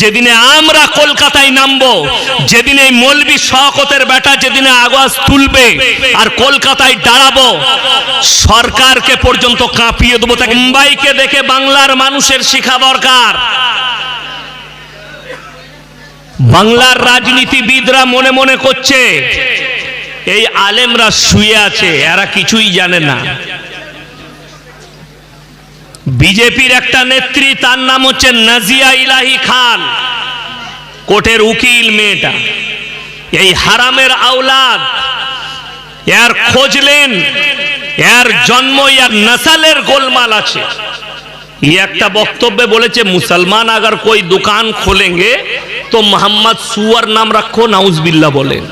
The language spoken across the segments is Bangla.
যেদিনে আমরা কলকাতায় নামবো, যেদিন এই মলবি শওকতের বেটা যেদিনে আওয়াজ তুলবে আর কলকাতায় দাঁড়াবো, সরকারকে পর্যন্ত কাঁপিয়ে দেবো। তাকে মুম্বাইকে দেখে বাংলার মানুষের শিখা দরকার। বাংলার রাজনীতিবিদরা মনে মনে করছে, এই আলেমরা শুয়ে আছে, এরা কিছুই জানে না। বিজেপির একটা নেত্রী তার নাম হচ্ছে নাজিয়া ইলাহি খান কোর্টের উকিল মেয়েটা এই হারামের আওলাদ এর খোঁজলেন এর জন্ম ইয়ার নসালের গোলমাল আছে ये একটা বক্তব্যে বলেছে মুসলমান अगर कोई दुकान खोलेंगे तो मोहम्मद सुअर नाम रखो नाउजबिल्ला বলেন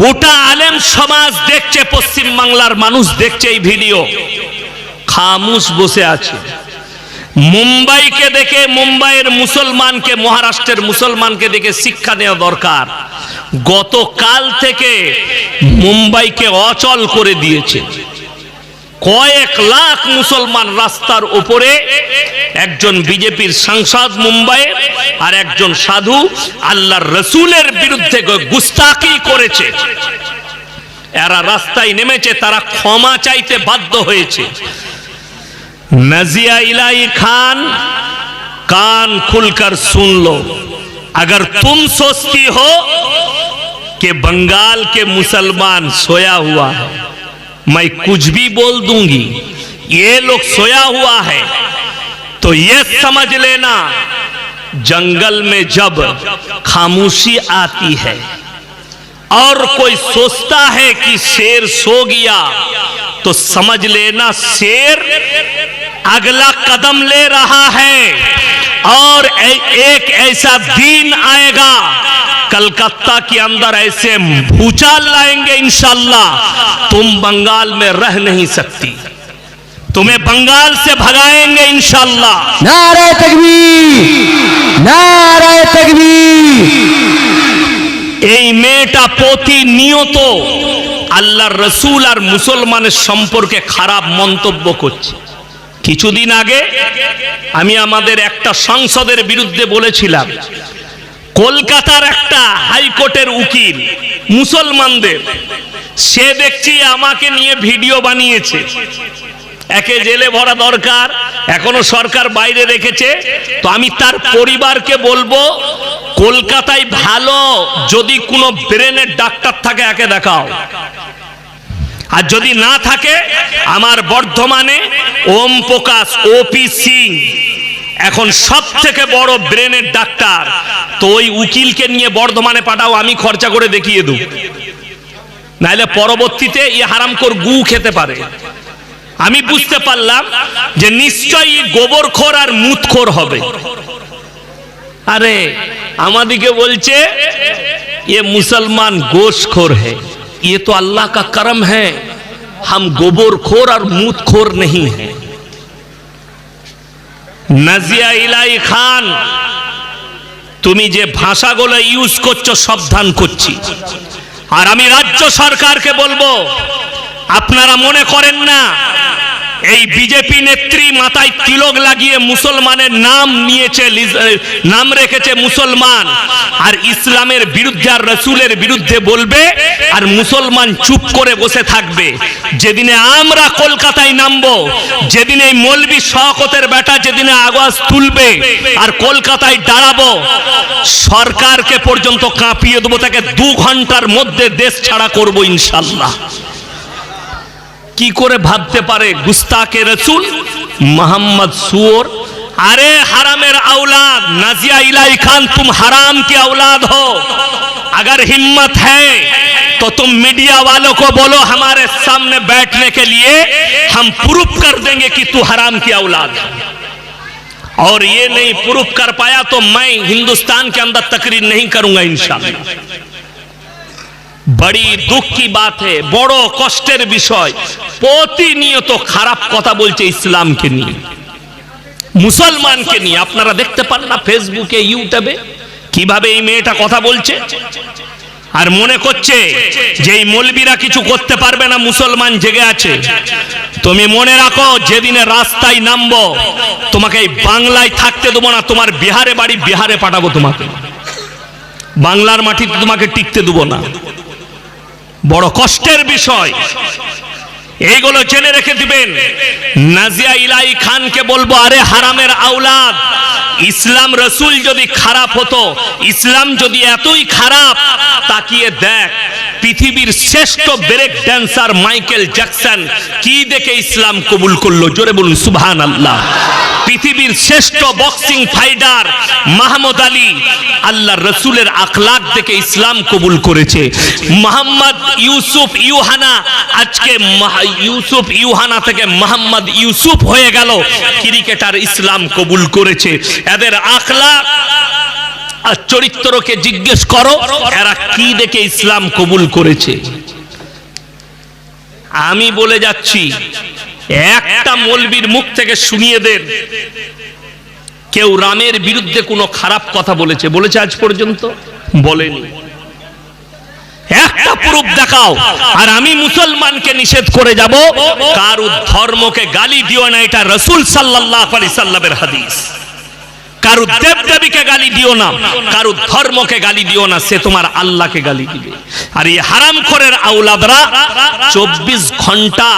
গোটা আলেম সমাজ দেখছে পশ্চিম বাংলার মানুষ দেখছে এই ভিডিও খামুশ বসে আছে। মুম্বাইকে দেখে মুম্বাইয়ের মুসলমানকে, মহারাষ্ট্রের মুসলমানকে দেখে শিক্ষা নেওয়া দরকার। গতকাল থেকে মুম্বাইকে অচল করে দিয়েছে। কয়েক লাখ মুসলমান রাস্তার উপরে একজন বিজেপির সাংসদ মুম্বাই আর একজন সাধু আল্লাহর রসুলের বিরুদ্ধে গুস্তাকি করেছে। এরা রাস্তায় নেমেছে, তারা ক্ষমা চাইতে বাধ্য হয়েছে। नजिया इलाई खान, कान खुलकर सुन लो। अगर तुम सोचती हो कि बंगाल के मुसलमान सोया हुआ है, मैं कुछ भी बोल दूँगी, ये लोग सोया हुआ है तो ये समझ लेना, जंगल में जब खामोशी आती है, और कोई सोचता है कि शेर सो गया तो समझ लेना शेर अगला कदम ले रहा है और ए- एक ऐसा दिन आएगा कलकत्ता के अंदर ऐसे भूचाल लाएंगे इंशाल्लाह तुम बंगाल में रह नहीं सकती तुम्हें बंगाल से भगाएंगे इंशाल्लाह নারায় তকবীর নারায় তকবীর এই মেয়েটা প্রতিনিয়ত আল্লাহর রসুল আর মুসলমানের সম্পর্কে খারাপ মন্তব্য করছে কিছুদিন আগে আমি আমাদের একটা সংসদের বিরুদ্ধে বলেছিলাম, কলকাতার একটা হাইকোর্টের উকিল, মুসলমানদের, সে দেখছি আমাকে নিয়ে ভিডিও বানিয়েছে। একে জেলে ভরা দরকার, এখনও সরকার বাইরে রেখেছে। তো আমি তার পরিবারকে বলব, কলকাতায় ভালো যদি কোনো ব্রেনের ডাক্তার থাকে, একে দেখাও। আর যদি না থাকে, আমার বর্ধমানে ওম প্রকাশ ওপি সিং, এখন সব থেকে বড় ব্রেনের ডাক্তার। তো ওই উকিলকে নিয়ে বর্ধমানে পাঠাও, আমি খরচা করে দেখিয়ে দেব। নাহলে পরবর্তীতে ই হারামকর গু খেতে পারে। আমি বুঝতে পারলাম যে নিশ্চয়ই গোবরখোর আর মুতখোর হবে। আরে, আমাদিকে বলছে, এ মুসলমান গোশখোর হ্যাঁ ये तो अल्लाह का करम है हम गोबरखोर और मूतखोर नहीं है নাজিয়া ইলাই খান তুমি যে ভাষাগুলো ইউজ করছো সাবধান করছি আর আমি রাজ্য সরকারকে বলবো আপনারা মনে করেন না এই বিজেপি নেত্রী মাথায় তিলক লাগিয়ে মুসলমানের নাম নিয়েছে নাম রেখেছে মুসলমান। আর ইসলামের বিরুদ্ধে আর রসুলের বিরুদ্ধে বলবে আর মুসলমান চুপ করে বসে থাকবে। যেদিনে আমরা কলকাতায় নামবো, যেদিন এই মলবি শওকতের বেটা যেদিনে আওয়াজ তুলবে আর কলকাতায় দাঁড়াবো, সরকারকে পর্যন্ত কাঁপিয়ে দেবো, তাকে দু ঘণ্টার মধ্যে দেশ ছাড়া করব ইনশাল্লাহ। কি করে ভাবতে পারে গুস্তাকে রসুল মোহাম্মদ সুর अरे हरामेर औलाद नजिया इलाई खान तुम हराम की औलाद हो अगर हिम्मत है तो तुम मीडिया वालों को बोलो हमारे सामने बैठने के लिए हम प्रूफ कर देंगे कि तू हराम की औलाद है और ये नहीं प्रूफ कर पाया तो मैं हिंदुस्तान के अंदर तकरीर नहीं करूंगा इंशाल्लाह বড়ি দুঃখ কি বাত হে? বড় কষ্টের বিষয়। প্রতিনিয়ত খারাপ কথা বলছে ইসলামকে নিয়ে। মুসলমানকে নিয়ে। আপনারা দেখতে পান না ফেসবুকে, ইউটিউবে কীভাবে এই মেয়েটা কথা বলছে? আর মনে করছে যে এই মলবিরা কিছু করতে পারবে না, মুসলমান জেগে আছে। তুমি মনে রাখো, যেদিনে রাস্তায় নামবো, তোমাকে এই বাংলায় থাকতে দেবো না, তোমার বিহারে বাড়ি বিহারে পাঠাবো তোমাকে। বাংলার মাটিতে তোমাকে টিকতে দেবো না। বড় কষ্টের বিষয়। এইগুলো জেনে রেখে দিবেন। নাজিয়া ইলাই খানকে বলব, আরে হারামের আওলাদ, ইসলাম রসুল যদি খারাপ হতো, ইসলাম যদি এতই খারাপ, তাকিয়ে দেখ, পৃথিবীর শ্রেষ্ঠ ব্রেক ড্যান্সার মাইকেল জ্যাকসন কি দেখে ইসলাম কবুল করল? জোরে বলুন সুবহান আল্লাহ পৃথিবীর শ্রেষ্ঠ বক্সিং ফাইটার মাহমুদ আলী, আল্লাহ রসুলের আখলাক দেখে ইসলাম কবুল করেছে। মোহাম্মদ ইউসুফ ইউহানা আজকে ইউসুফ ইউহানা থেকে মোহাম্মদ ইউসুফ হয়ে গেল। ক্রিকেটার ইসলাম কবুল করেছে। এদের আখলাক আর চরিত্রকে জিজ্ঞেস করো, এরা কি দেখে ইসলাম কবুল করেছে? আমি বলে যাচ্ছি, একটা মলবির মুখ থেকে শুনিয়ে দেন। কেউ রামের বিরুদ্ধে কোনো খারাপ কথা বলেছে। বলেছে আজ পর্যন্ত? বলেনি। একটা প্রুফ দেখাও। আর আমি মুসলমানকে নিষেধ করে যাব, কারু ধর্মকে গালি দিও না, এটা রসুল সাল্লাহ আলি সাল্লামের হাদিস। কারু দেব দেবীকে গালি দিও না, কারু ধর্মকে গালি দিও না, সে তোমার আল্লাহকে গালি দিবে। আর এই হারাম খোরের আউলাদরা চব্বিশ ঘণ্টা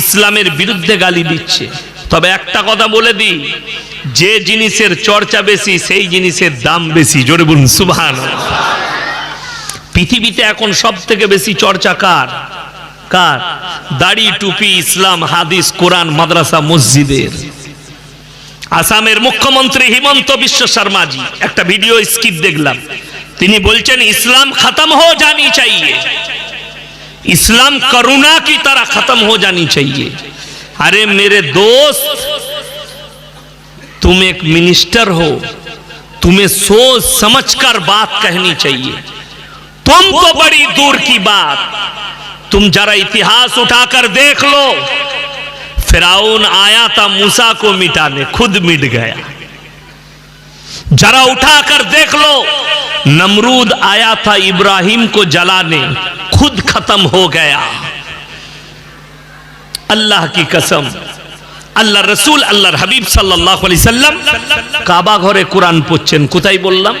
ইসলামের বিরুদ্ধে গালি দিচ্ছে। তবে একটা কথা বলে দিই, যে জিনিসের চর্চা বেশি, সেই জিনিসের দাম বেশি। জোরে বলুন সুবহান পৃথিবীতে এখন সব থেকে বেশি চর্চা কার কার দাড়ি টুপি ইসলাম হাদিস কোরআন মাদ্রাসা মসজিদের আসামের মুখ্যমন্ত্রী হিমন্ত বিশ্ব শর্মাজি একটা ভিডিও স্কিপ দেখলাম তিনি বলছেন ইসলাম খতম हो जानी चाहिए इस्लाम करुणा की तरह खत्म हो जानी चाहिए अरे मेरे दोस्त तुम एक मिनिस्टर हो तुम्हें सोच समझकर बात कहनी चाहिए तुम तो बड़ी दूर की बात तुम जरा इतिहास उठाकर देख लो फिराउन आया था मूसा को मिटाने खुद मिट गया जरा उठाकर देख लो नमरूद आया था इब्राहिम को जलाने खुद खत्म हो गया अल्लाह की कसम আল্লাহ রসুল আল্লাহর হাবিব সাল্লাহ আলি সাল্লাম কাবা ঘরে কোরআন পড়ছেন কোথায় বললাম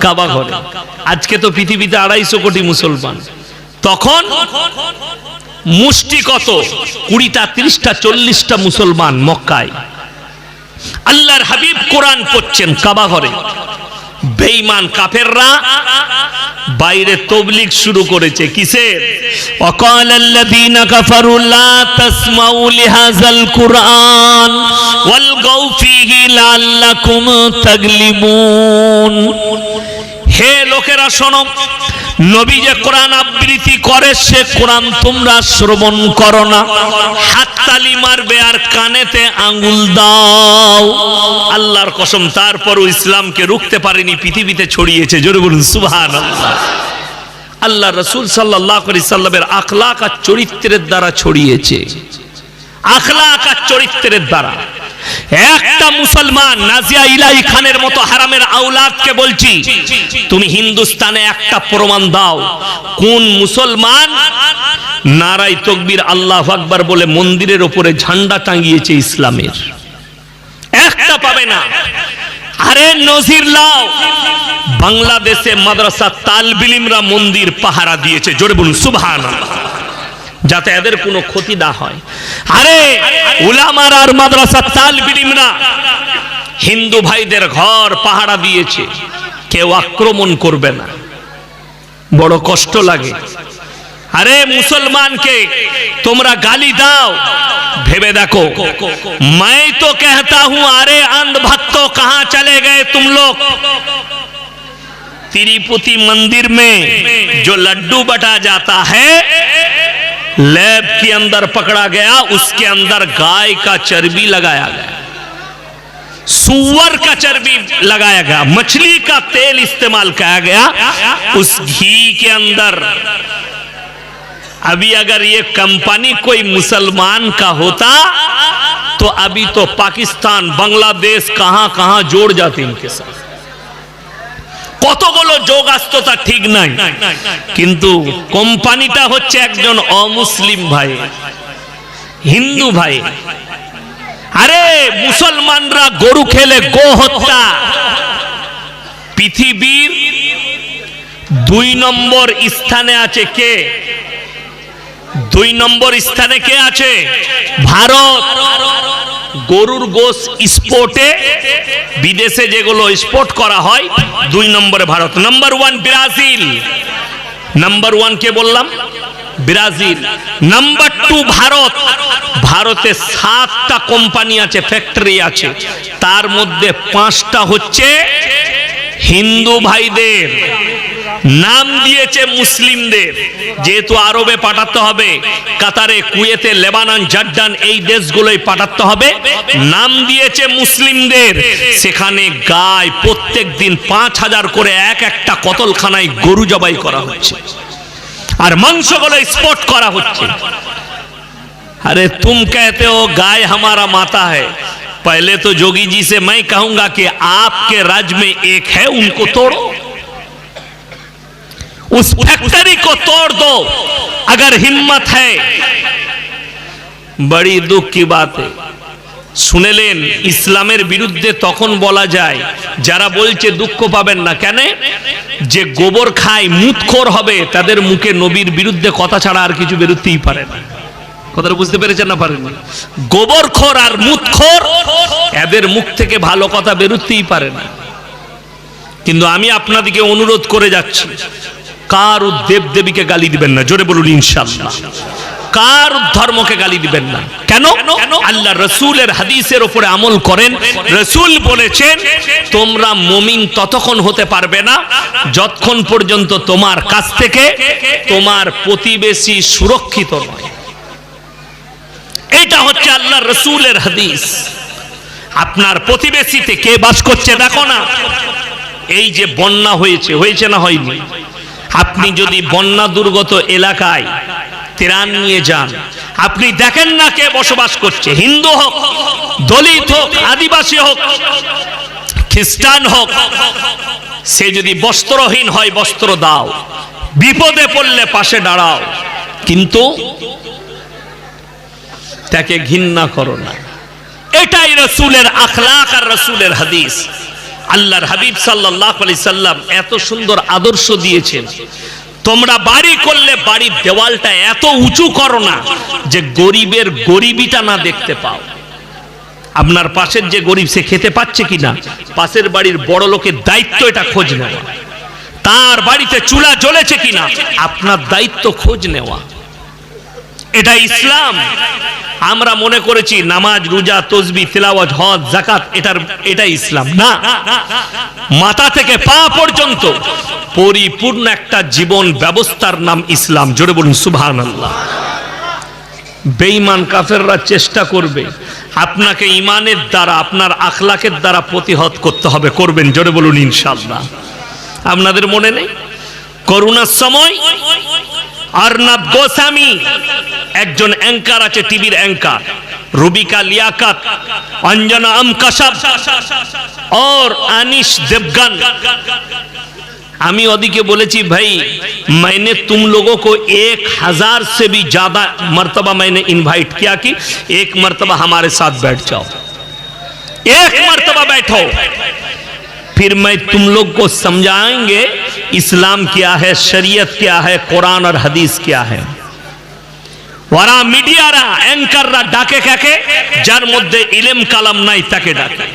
কাবা ঘরে আজকে তো পৃথিবীতে আড়াইশো কোটি মুসলমান তখন মুষ্টি কত কুড়িটা তিরিশটা চল্লিশটা মুসলমান মক্কায় আল্লাহর হাবিব কোরআন পড়ছেন কাবা ঘরে বেঈমান কাফেররা বাইরে তবলিগ শুরু করেছে কিসের وقال الذين كفروا لا تسمعوا لهذا القرآن والغوا فيه لعلكم تغلبون হে লোকেরা শোনো, নবী যে কোরআন আবৃত্তি করে, সে কোরআন তোমরা শ্রবণ করো না। হাততালি মারবে আর কানেতে আঙ্গুল দাও। আল্লাহর কসম, তারপরও ইসলামকে রুখতে পারেনি, পৃথিবীতে ছড়িয়েছে। জোরে বলুন সুবহান আল্লাহ রসুল সাল্লাহ সাল্লামের আখলাক আর চরিত্রের দ্বারা ছড়িয়েছে। আখলাক আর চরিত্রের দ্বারা। একটা মুসলমান নাজিয়া ইলাই খানের মতো হারামের আউলাদকে বলছি, তুমি হিন্দুস্তানে একটা প্রমাণ দাও, কোন মুসলমান নারাই তকবীর আল্লাহ আকবার বলে মন্দিরের ওপরে ঝান্ডা টাঙ্গিয়েছে ইসলামের। একটা পাবে না। আরে নজির লাও, বাংলাদেশে মাদ্রাসা তালবিলিমরা মন্দির পাহারা দিয়েছে, জোরে বলুন সুবহান যাতে এদের কোনো ক্ষতি না হয় আরে উলামার আর মাদ্রাসা তালবিলিমরা হিন্দু ভাইদের ঘর পাহারা দিয়েছে কেউ আক্রমণ করবে না বড় কষ্ট লাগে আরে মুসলমানকে তোমরা গালি দাও ভেবে দেখো मैं तो कहता हूं अरे अंध भक्तों कहां चले गए तुम लोग तिरुपति मंदिर में जो लड्डू बटा जाता है लैब के अंदर पकड़ा गया, उसके अंदर गाय का चर्बी लगाया गया। सुअर का चर्बी लगाया गया। मछली का तेल इस्तेमाल किया गया उस घी के अंदर। अभी अगर ये कंपनी कोई मुसलमान का होता तो अभी तो पाकिस्तान, बांग्लादेश कहाँ कहाँ जोड़ जाते इनके साथ। কতগুলো যোগ আসতো তা ঠিক নাই। কিন্তু কোম্পানিটা হচ্ছে একজন অমুসলিম ভাই হিন্দু ভাই। আরে মুসলমানরা গরু খেলে গো হত্যা। পৃথিবীর দুই নম্বর স্থানে আছে কে? দুই নম্বর স্থানে কে আছে? ভারত। গরুর গোস স্পোর্টে বিদেশে যেগুলো স্পোর্ট করা হয়, দুই নম্বরে Bharat. Number one Brazil. Number one কে বললাম? ব্রাজিল। Number two Bharat. ভারতে সাতটা কোম্পানি আছে ফ্যাক্টরি আছে। তার মধ্যে পাঁচটা হচ্ছে হিন্দু ভাইদের। নাম দিয়েছে মুসলিমদের যেহেতু আরবে পাঠাতে হবে কাতারে কুয়েতে লেবানন জর্ডান এই দেশগুলোই পাঠাতে হবে নাম দিয়েছে মুসলিমদের সেখানে গায় প্রত্যেক দিন পাঁচ হাজার করে এক একটা কতলখানায় গরু জবাই করা হচ্ছে আর মাংসগুলো স্পট করা হচ্ছে अरे तुम कहते हो गाय हमारा माता है पहले तो जोगी जी से मैं कहूंगा कि आपके राज्य में एक है उनको तोड़ो उस फैक्ट्री को तोड़ दो अगर हिम्मत है बड़ी दुख की बात है শুনেলেন ইসলামের বিরুদ্ধে তখন বলা যায় যারা বলছে দুঃখ পাবেন না কেন যে গোবর খায় মুতখোর হবে তাদের মুখে নবীর বিরুদ্ধে কথা ছাড়া আর কিছু বেরোতেই পারে না কথাটা বুঝতে পেরেছেন না পারেন গোবরখোর আর মুতখোর এদের মুখ থেকে ভালো কথা বেরোতেই পারে না কিন্তু আমি আপনাদেরকে অনুরোধ করে যাচ্ছি কার দেব দেবীকে গালি দিবেন না, জোরে বলুন ইনশাল্লাহ কার ধর্মকে গালি দিবেন না। কেন? আল্লাহ রসুলের হাদিসের উপরে আমল করেন, রসুল বলেছেন, তোমরা মমিন ততক্ষণ হতে পারবে না, যতক্ষণ পর্যন্ত তোমার কাছ থেকে তোমার প্রতিবেশী সুরক্ষিত নয়। এটা হচ্ছে আল্লাহ রসুলের হাদিস। আপনার প্রতিবেশীতে কে বাস করছে, দেখো না। এই যে বন্যা হয়েছে হয়েছে না হয়নি? আপনি যদি বন্যা দুর্গত এলাকায় ত্রাণ নিয়ে যান, আপনি দেখেন না কে বসবাস করছে। হিন্দু হোক, দলিত হোক, আদিবাসী হোক, খ্রিস্টান হোক, সে যদি বস্ত্রহীন হয়, বস্ত্র দাও, বিপদে পড়লে পাশে দাঁড়াও। কিন্তু তাকে ঘৃণা করো না। এটাই রসুলের আখলাক আর রসুলের হাদিস। আল্লাহর হাবিব সাল্লাহ আলি সাল্লাম এত সুন্দর আদর্শ দিয়েছেন। তোমরা বাড়ি করলে বাড়ির দেওয়ালটা এত উঁচু করো না যে গরিবের গরিবিটা না দেখতে পাও। আপনার পাশের যে গরিব, সে খেতে পাচ্ছে কিনা? পাশের বাড়ির বড় লোকের দায়িত্ব এটা খোঁজ নেওয়া। তার বাড়িতে চুলা জ্বলেছে কিনা? আপনার দায়িত্ব খোঁজ নেওয়া। এটা ইসলাম। আমরা মনে করেছি নামাজ, রোজা, তসবি তেলাওয়াজ হজ জাকাত এটার এটা ইসলাম। না। মাথা থেকে পা পর্যন্ত পরিপূর্ণ একটা জীবন ব্যবস্থার নাম ইসলাম। জোরে বলুন সুবহান আল্লাহ বেঈমান কাফেররা চেষ্টা করবে। আপনাকে ইমানের দ্বারা, আপনার আখলাকের দ্বারা প্রতিহত করতে হবে। করবেন, জোরে বলুন, ইনশাআল্লাহ। আপনাদের মনে নেই? করোনার সময় অর্ণব গোস্বামী একজন অ্যাঙ্কার আছে টিভির অ্যাঙ্কার রুবিকা লিয়াকত অঞ্জনা আম কশব और अनिश देवगन আমি ওদিকে বলেছি ভাই मैंने तुम लोगों को एक हजार से भी ज्यादा मर्तबा मैंने इनवाइट किया कि एक मर्तबा हमारे साथ बैठ जाओ एक मर्तबा बैठो फिर मैं तुम लोग को समझाएंगे इस्लाम क्या है शरीयत क्या है कुरान और हदीस क्या है ওরা মিডিয়ারা অ্যাঙ্কাররা ডাকে কাকে যার মধ্যে ইলেম কালাম নাই তাকে ডাকে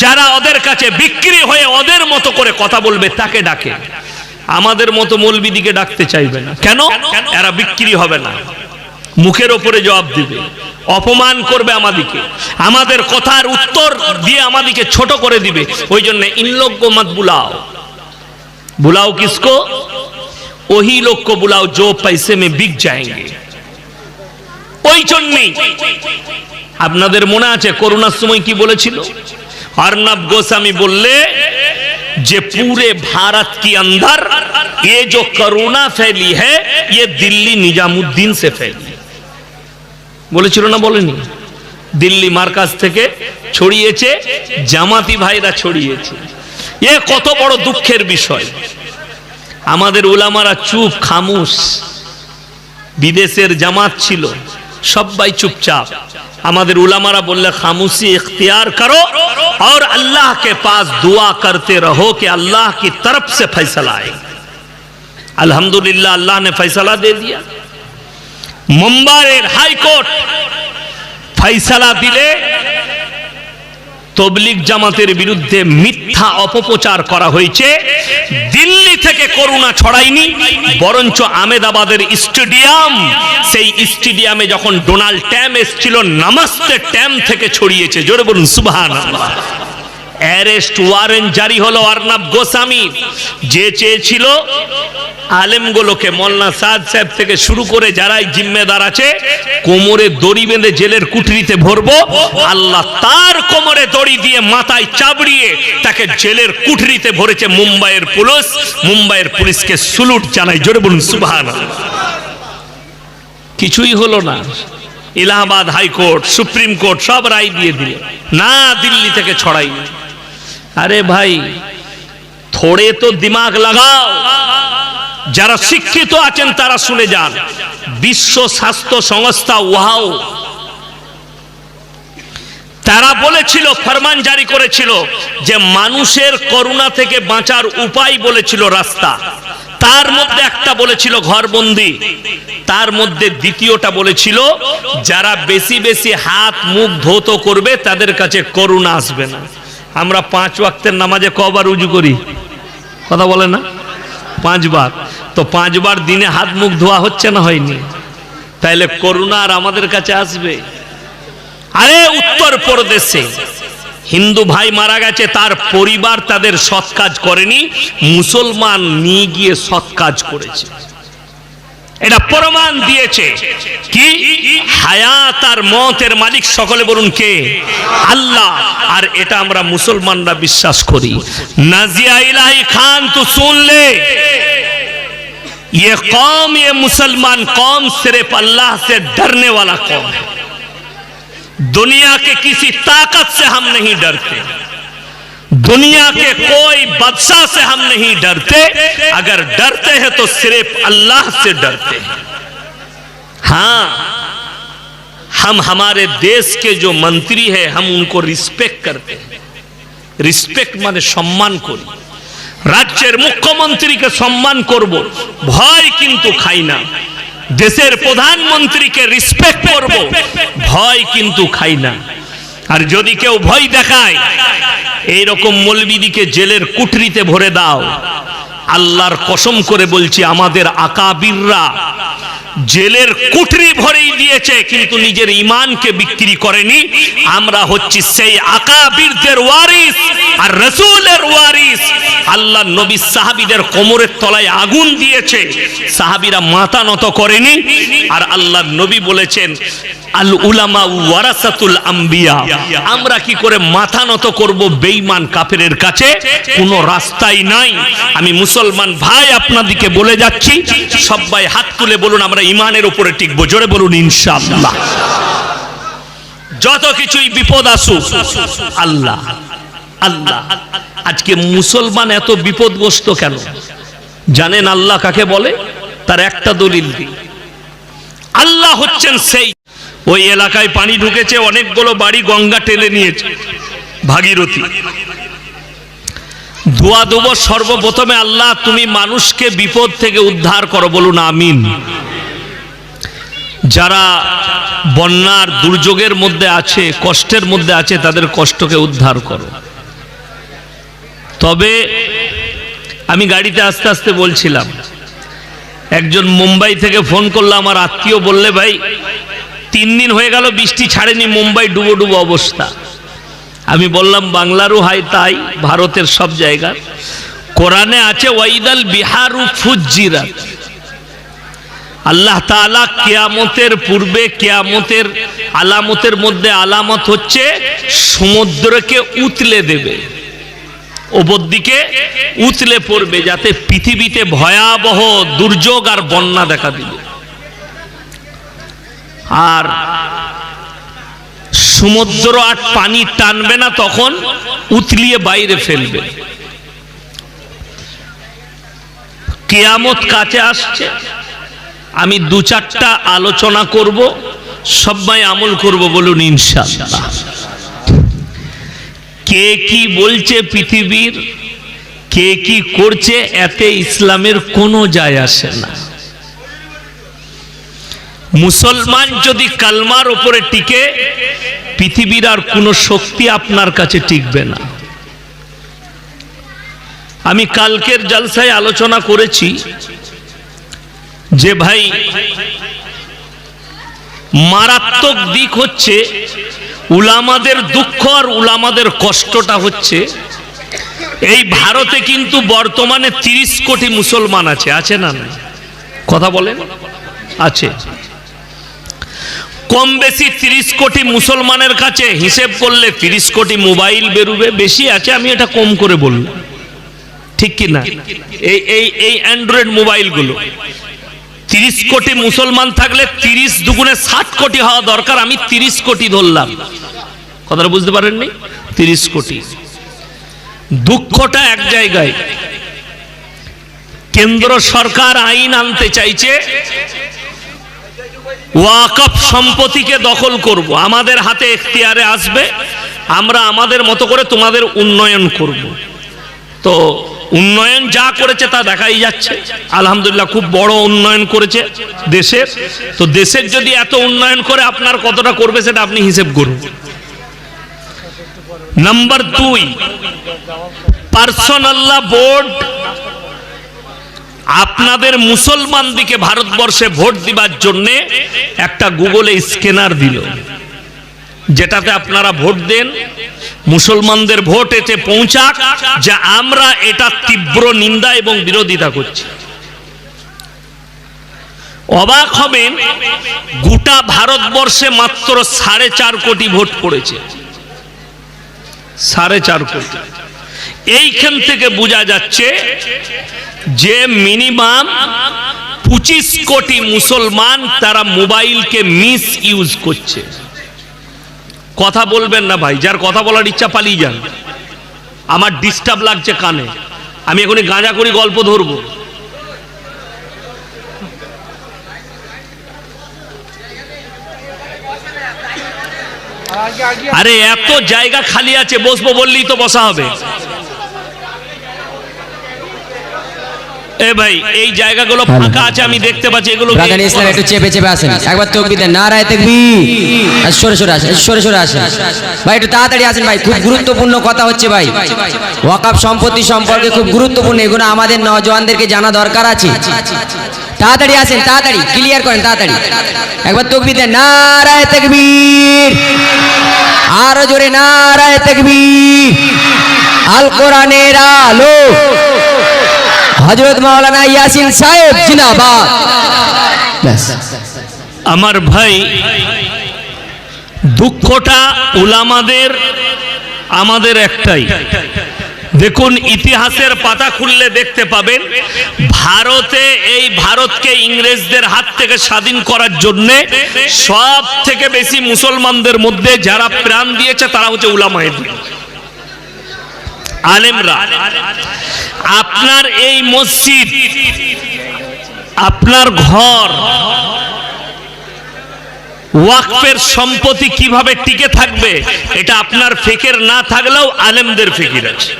যারা ওদের কাছে বিক্রি হয়ে ওদের মতো করে কথা বলবে তাকে ডাকে আমাদের মতো মৌলবিদিকে ডাকতে চাইবে না কেন এরা বিক্রি হবে না মুখের ওপরে জবাব দিবে অপমান করবে আমাদিকে আমাদের কথার উত্তর দিয়ে আমাদিকে ছোট করে দিবে ওই জন্য ইন লোক को मत बुलाओ बुलाओ किसको वही लोग को बुलाओ जो पैसे में बिक जाएंगे ওই জন্যই আপনাদের মনে আছে করোনার সময় কি বলেছিল अर्नब गोस्वामी बोले जे पूरे भारत के अंदर ये जो कोरोना फैली है ये दिल्ली निजामुद्दीन से फैली বলেছিল না বলেনি দিল্লি মার্কাজ থেকে ছড়িয়েছে জামাতি ভাইরা ছড়িয়েছে এ কত বড় দুঃখের বিষয় আমাদের উলামারা চুপ খামুশ বিদেশের জামাত ছিল সবাই চুপচাপ আমাদের उलमारा बोले खामोशी इख्तियार करो और अल्लाह के पास दुआ करते रहो कि अल्लाह की तरफ से फैसला आए अल्हम्दुलिल्लाह अल्लाह ने फैसला दे दिया মুম্বাইয়ের হাইকোর্ট ফैसला দিলে তবলিগ জামাতের বিরুদ্ধে মিথ্যা অপপ্রচার করা হয়েছে। দিল্লি থেকে করোনা ছড়ায়নি, বরঞ্চ আমেদাবাদের স্টেডিয়াম, সেই স্টেডিয়ামে যখন ডোনাল্ড ট্যাম এসছিল, নামাস্তে ট্যাম থেকে ছড়িয়েছে। জোরে বলুন সুবহান অ্যারেস্ট ওয়ারেন্ট জারি হলো অর্ণব গোস্বামী যে চেয়েছিল আলেমগুলোকে মোল্লা সাদ সাহেব থেকে শুরু করে যারাই জিম্মেদার আছে, কোমরে দড়ি বেঁধে জেলের কুঠরিতে ভরবো, আল্লাহ তার কোমরে দড়ি দিয়ে মাথায় চাবড়িয়ে তাকে জেলের কুঠরিতে ভরেছে মুম্বাইয়ের পুলিশ, মুম্বাইয়ের পুলিশকে সুলুট জানাই, জোরে বলুন সুবহান কিছুই হলো না। ইলাহাবাদ হাইকোর্ট, সুপ্রিম কোর্ট সব রায় দিয়ে দিলে। না দিল্লি থেকে ছড়াইনি আরে ভাই, থোড়ে তো দিমাগ লাগাও। যারা শিক্ষিত আছেন, তারা শুনে যান। বিশ্ব স্বাস্থ্য সংস্থা ওয়াও। তারা বলেছিল, ফরমান জারি করেছিল যে মানুষের করোনা থেকে বাঁচার উপায় বলেছিল রাস্তা। তার মধ্যে একটা বলেছিল ঘরবন্দি। তার মধ্যে দ্বিতীয়টা বলেছিল, যারা বেশি বেশি হাত মুখ ধৌত করবে, তাদের কাছে করোনা আসবে না। আমরা পাঁচ ওয়াক্তের নামাজে কবার উজু করি। কথা বলে না? পাঁচবার। তো পাঁচবার দিনে হাত মুখ ধোয়া হচ্ছে না হয়নি? তাইলে করুণা আর আমাদের কাছে আসবে। আরে উত্তর প্রদেশে হিন্দু ভাই মারা গেছে, তার পরিবার তাদের সৎ কাজ করেনি, মুসলমান নিয়ে গিয়ে সৎ কাজ করেছে। এটা প্রমাণ দিয়েছে কি হায়াত আর মতের মালিক সকলে বলুন কে আল্লাহ আর এটা আমরা মুসলমানরা বিশ্বাস করি নাজিয়া ইলাহি খান তো শুনলে ये कौम ये मुसलमान कौम सिर्फ अल्लाह से डरने वाला कौम है दुनिया के किसी ताकत से हम नहीं डरते दुनिया के कोई बादशाह से हम नहीं डरते अगर डरते हैं तो सिर्फ अल्लाह से डरते हैं हाँ हम हमारे देश के जो मंत्री हैं हम उनको रिस्पेक्ट करते हैं रिस्पेक्ट माने सम्मान करी রাজ্যের মুখ্যমন্ত্রীকে সম্মান করব ভয় কিন্তু খাই না দেশের প্রধানমন্ত্রীকে রিসপেক্ট করব ভয় কিন্তু খাই না আর যদি কেউ ভয় দেখায় এই রকম মলবিদিকে জেলের কুঠরিতে ভরে দাও। আল্লাহর কসম করে বলছি, আমাদের আকাবিররা জেলের কুঠরি ভরেই দিয়েছে, কিন্তু নিজের ইমানকে বিক্রি করেনি। আমরা হচ্ছি সেই আকাবিরদের ওয়ারিস আর রসুলের ওয়ারিস। আল্লাহ নবী সাহাবিদের কোমরের তলায় আগুন দিয়েছে, সাহাবিরা মাথা নত করেনি। আর আল্লাহ নবী বলেছেন আল উলামা ওয়ারাসাতুল আম্বিয়া। আমরা কি করে মাথা নত করব কাফেরের কাছে? কোনো রাস্তাই নাই। আমি মুসলমান ভাই বলে যাচ্ছি সবাই হাত তুলে বলুন, আমরা ইমানের উপরে জোরে বলুন, ইনশাআল্লাহ। যত কিছুই বিপদ আসুক, আল্লাহ আল্লাহ। আজকে মুসলমান এত বিপদগ্রস্ত কেন? জানেন আল্লাহ কাকে বলে? তার একটা দলিল আল্লাহ হচ্ছেন সেই ওই এলাকায় পানি ঢুকেছে, অনেকগুলো বাড়ি গঙ্গা টেলে নিয়েছে। ভাগীরথী। দোয়া দেব সর্বপ্রথমে, আল্লাহ, তুমি মানুষকে বিপদ থেকে উদ্ধার করো। বলুন, আমিন। যারা বন্যার দুর্যোগের মধ্যে আছে, কষ্টের মধ্যে আছে, তাদের কষ্টকে উদ্ধার করো। তবে আমি গাড়িতে আস্তে আস্তে বলছিলাম, একজন মুম্বাই থেকে ফোন করল, আমার আত্মীয় বললে, ভাই তিন দিন হয়ে গেল, বৃষ্টি ছাড়েনি, মুম্বাই ডুবো ডুবো অবস্থা। আমি বললাম, বাংলারও হয় তাই, ভারতের সব জায়গা। কোরআনে আছে, ওয়াইদাল বিহারু ফুজিরাত আল্লাহ তাআলা কিয়ামতের পূর্বে, কিয়ামতের আলামতের মধ্যে আলামত হচ্ছে, সমুদ্রকে উতলে দেবে। ওপর দিকে উতলে পড়বে, যাতে পৃথিবীতে ভয়াবহ দুর্যোগ আর বন্যা দেখা দিবে। আর সমুদ্র আর পানি টানবে না তখন উতলিয়ে বাইরে ফেলবে। কেয়ামত কাছে আসছে। আমি দু চারটা আলোচনা করব, সবাই আমল করব বলুন ইনশাআল্লাহ। কে কি বলছে পৃথিবীর, কে কি করছে, এতে ইসলামের কোনো যায় আসে না। মুসলমান যদি কালমার উপরে টিকে, পৃথিবীর আর কোনো শক্তি আপনার কাছে টিকবে না। আমি কালকের জলসায় আলোচনা করেছি যে ভাই, মারাত্মক দিক হচ্ছে, উলামাদের দুঃখ আর উলামাদের কষ্টটা হচ্ছে। এই ভারতে কিন্তু বর্তমানে তিরিশ কোটি মুসলমান আছে আছে না কথা বলেন? আছে। কম বেশি তিরিশ কোটি মুসলমানের কাছে হিসেব করলে তিরিশ কোটি মোবাইল বেরুবে, বেশি আছে, আমি এটা কম করে বললাম ঠিক কি না এই এই এই অ্যান্ড্রয়েড মোবাইলগুলো। তিরিশ কোটি মুসলমান থাকলে তিরিশ দুগুণে ষাট কোটি হওয়া দরকার, আমি তিরিশ কোটি ধরলাম। কথাটা বুঝতে পারেননি? তিরিশ কোটি। দুঃখটা এক জায়গায়। কেন্দ্র সরকার আইন আনতে চাইছে ওয়াকফ সম্পত্তিকে দখল করব। আমাদের হাতে এখতিয়ারে আসবে, আমরা আমাদের মতো করে তোমাদের উন্নয়ন করব। তো উন্নয়ন যা করেছে তা দেখাই যাচ্ছে। আলহামদুলিল্লাহ খুব বড় উন্নয়ন করেছে দেশের। তো দেশের যদি এত উন্নয়ন করে আপনার কতটা করবে সেটা আপনি হিসেব করুন। নাম্বার দুই পার্সোনাল্লাহ বোর্ড আপনাদের মুসলমান দিকে ভারতবর্ষে ভোট দিবার জন্য একটা গুগলে স্ক্যানার দিল। যেটাতে আপনারা ভোট দেন, মুসলমানদের ভোট এতে পৌঁছাক যে আমরা এটা তীব্র নিন্দা এবং বিরোধিতা করছি। অবাক হবেন, গোটা ভারতবর্ষে মাত্র সাড়ে চার কোটি ভোট পড়েছে। সাড়ে চার কোটি। এইখান থেকে বোঝা যাচ্ছে যে মিনিমাম পঁচিশ কোটি মুসলমান তারা মোবাইলকে মিস ইউজ করছে। কথা বলবেন না ভাই, যার কথা বলার ইচ্ছা পালিয়ে যান। আমার ডিস্টার্ব লাগছে কানে। আমি এখনই গাঁজা করি গল্প ধরবো। আরে এত জায়গা খালি আছে, বসবো বললেই তো বসা হবে। এ ভাই এই জায়গাগুলো ফাঁকা আছে আমি দেখতে পাচ্ছি এগুলো ইসলাম একটু চেপে চেপে আসেন। একবার তকবি দেন নারায় তাকবি। আর সরে সরে আসেন সরে সরে আসেন। ভাই একটু তাড়াতাড়ি আসেন ভাই। খুব গুরুত্বপূর্ণ কথা হচ্ছে ভাই। সম্পত্তি সম্পর্কে খুব গুরুত্বপূর্ণ এগুলো আমাদের নজওয়ানদেরকে জানা দরকার আছে। তাড়াতাড়ি আসেন তাড়াতাড়ি ক্লিয়ার করেন তাড়াতাড়ি। একবার তকবি দেন নারায় তাকবীর। আরও জোরে নারায় তাকবীর। আল কোরআনের আলো। হজরত মাওলানা ইয়াসিন সাহেব জিন্দাবাদ। ব্যাস। আমার ভাই দুঃখটা উলামাদের আমাদের একটাই। দেখুন ইতিহাসের পাতা খুললে দেখতে পাবেন ভারতে এই ভারতকে ইংরেজদের হাত থেকে স্বাধীন করার জন্য সব থেকে বেশি মুসলমানদের মধ্যে যারা প্রাণ দিয়েছে তারা হচ্ছে উলামায়ে দিন। আলেমরা, আপনার এই মসজিদ, আপনার ঘর, ওয়াকফের সম্পত্তি কীভাবে টিকে থাকবে, এটা আপনার ফিকির, না থাকলেও আলেমদের ফিকির আছে।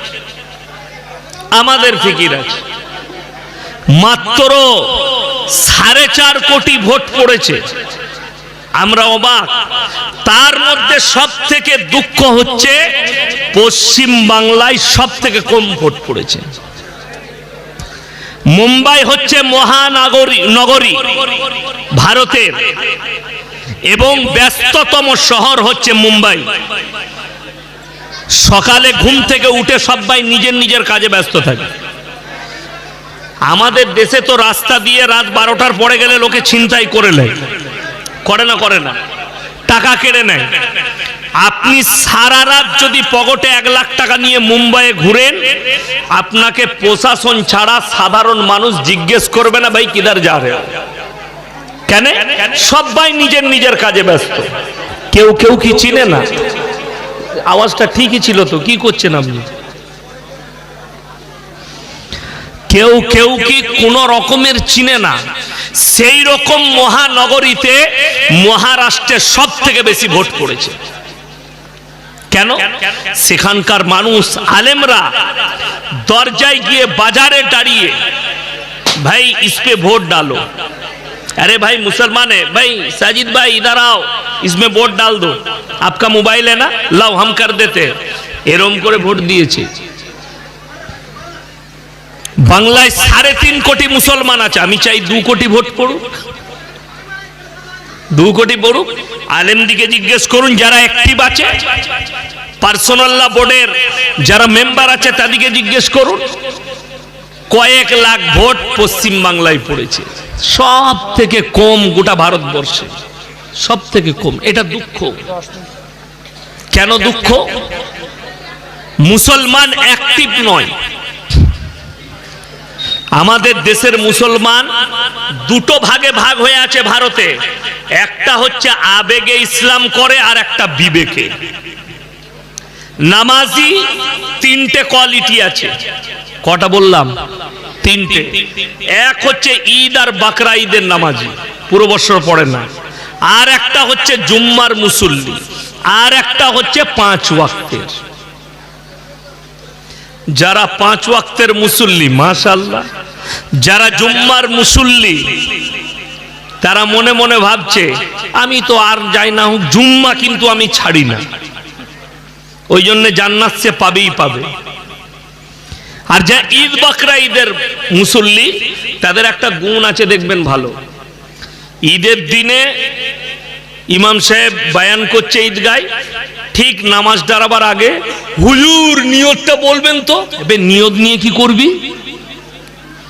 আমাদের ফিকির আছে। মাত্র সাড়ে চার কোটি ভোট পড়েছে। আমরা অবাক। তার মধ্যে সব থেকে দুঃখ হচ্ছে, পশ্চিম বাংলায় সব থেকে কম ভোট পড়েছে। মুম্বাই হচ্ছে মহানগরী, নগরী ভারতের এবং ব্যস্ততম শহর হচ্ছে মুম্বাই। সকালে ঘুম থেকে উঠে সবাই নিজের নিজের কাজে ব্যস্ত থাকে। আমাদের দেশে তো রাস্তা দিয়ে রাত বারোটার পরে গেলে লোকে ছিনতাই করে নেয়। করে না করে না। টাকা কেড়ে নেয়। আপনি সারা রাত যদি পকেটে এক লাখ টাকা নিয়ে মুম্বাইয়ে ঘুরেন, আপনাকে প্রশাসন ছাড়া সাধারণ মানুষ জিজ্ঞেস করবে না, ভাই কিদার যা রে? কেন? সবাই নিজের নিজের কাজে ব্যস্ত। কেউ কেউ কি চিনে না? আওয়াজটা ঠিকই ছিল তো, কি করছেন আপনি? কেউ কেউ কি কোন রকমের চিনে না? সেই রকম মহানগরীতে মহারাষ্ট্রের সব থেকে বেশি ভোট পড়েছে কেন সেখানকার মানুষ আলেমরা দরজায় গিয়ে বাজারে দাঁড়িয়ে भाई इस पे वोट डालो अरे भाई मुसलमान है भाई साजिद भाई इधर आओ इसमें वोट डाल दो आपका मोबाइल है ना लाओ हम कर देते हैं এরম করে ভোট দিয়েছে বাংলায় সাড়ে তিন কোটি মুসলমান আছে। আমি চাই দু কোটি ভোট পড়ুক। দু কোটি পড়ুক। আলেম দিকে জিজ্ঞেস করুন, যারা অ্যাক্টিভ আছে পার্সোনাল্লা বোর্ডের যারা মেম্বার আছে, তাদেরকে জিজ্ঞেস করুন, কয়েক লাখ ভোট পশ্চিম বাংলায় পড়েছে। সব থেকে কম গোটা ভারতবর্ষে। সব থেকে কম। এটা দুঃখ। কেন দুঃখ? মুসলমান অ্যাক্টিভ নয়। আমাদের দেশের মুসলমান দুটো ভাগে ভাগ হয়ে আছে ভারতে। একটা হচ্ছে আবেগে ইসলাম করে আর একটা বিবেকে। নামাজি তিনটে কোয়ালিটি আছে। কটা বললাম? তিনটে। এক হচ্ছে ঈদ আর বাকরা ঈদের নামাজি। পুরো বছর পড়ে না। আর একটা হচ্ছে জুম্মার মুসল্লি। আর একটা হচ্ছে পাঁচ ওয়াক্তের। যারা পাঁচ ওয়াক্তের মুসল্লি মাশাল্লাহ যারা জুম্মার মুসল্লি, তারা মনে মনে ভাবছে, আমি তো আর যাই না হোক, জুম্মা কিন্তু আমি ছাড়ি না। ওই জন্য জান্নাত সে পাবেই পাবে। আর যা ঈদ বাকরা ঈদের মুসল্লি, তাদের একটা গুণ আছে, দেখবেন ভালো। ঈদের দিনে ইমাম সাহেব বায়ান করছে ঈদগায়, ঠিক নামাজ দাঁড়াবার আগে হুজুর নিয়তটা বলবেন তো? এবার নিয়ত নিয়ে কি করবি?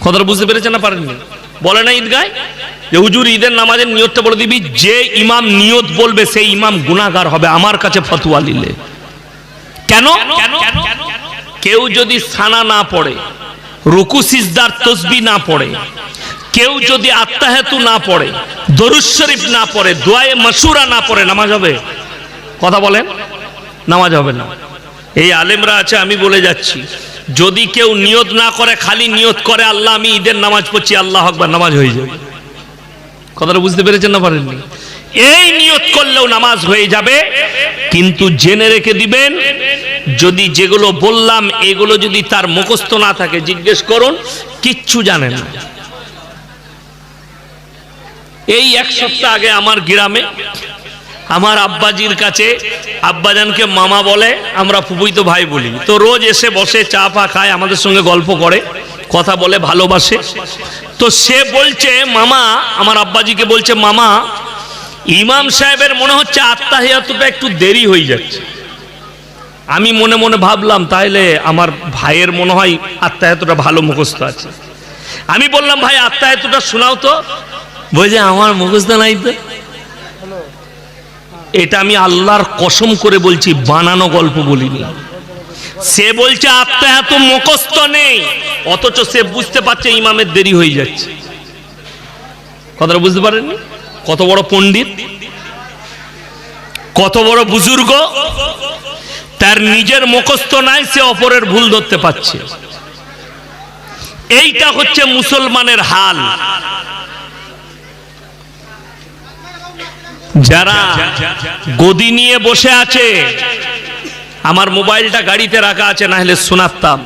কথাটা বুঝতে পেরেছেন না পারেননি? বলে না ঈদগায়? যে হুজুর ঈদের নামাজের নিয়তটা বলে দিবি, যে ইমাম নিয়ত বলবে সেই ইমাম গুনাহগার হবে আমার কাছে ফতুয়া নিলে কেন? কেউ যদি সানা না পড়ে, রুকু, সিজদার তসবি না পড়ে, কেউ যদি আত্মাহেতু না পড়ে, দরুদ শরীফ না পড়ে, দোয়ায়ে মাসুরা না পড়ে, নামাজ হবে? কথা বলেন, নামাজ হবে না। এই আলেমরা আছে, আমি বলে যাচ্ছি। যদি কেউ নিয়ত না করে, খালি নিয়ত করে, আল্লাহ আমি ঈদের নামাজ পড়ছি, আল্লাহ আকবার, নামাজ হয়ে যাবে। কথাটা বুঝতে পেরেছেন না পারেননি? এই নিয়ত করলেও নামাজ হয়ে যাবে, কিন্তু জেনে রেখে দিবেন, যদি যেগুলো বললাম, এগুলো যদি তার মুখস্থ না থাকে, জিজ্ঞেস করুন, কিচ্ছু জানে না। এই এক সপ্তাহ আগে আমার গ্রামে আমার আব্বাজির কাছে, আব্বাজানকে মামা বলে, আমরা ফুপুই তো ভাই বলি। তো রোজ এসে বসে, চা ফা খায়, আমাদের সঙ্গে গল্প করে, কথা বলে, ভালোবাসে। তো সে বলছে, মামা, আমার আব্বাজিকে বলছে, মামা, ইমাম সাহেবের মনে হচ্ছে আত্মাহিয়াতটা একটু দেরি হয়ে যাচ্ছে। আমি মনে মনে ভাবলাম তাহলে আমার ভাইয়ের মনে হয় আত্মাহিয়াতটা ভালো মুখস্থ আছে। আমি বললাম, ভাই, আত্মাহিয়াতটা শোনাও তো। বলছে, আমার মুখস্থ নাই তো? এটা আমি আল্লাহর কসম করে বলছি, বানানো গল্প বলিনি। সে বলছে, আত্মা এত মুখস্থ নেই। অথচ সে বুঝতে পারছে ইমামের দেরি হয়ে যাচ্ছে। কথাটা বুঝতে পারেননি? কত বড় পণ্ডিত, কত বড় বুজুর্গ, তার নিজের মুখস্থ নাই, সে অপরের ভুল ধরতে পারছে। এইটা হচ্ছে মুসলমানের হাল। যারা গদি নিয়ে বসে আছে আমার মোবাইলটা গাড়িতে রাখা আছে না হলে শোনাতাম।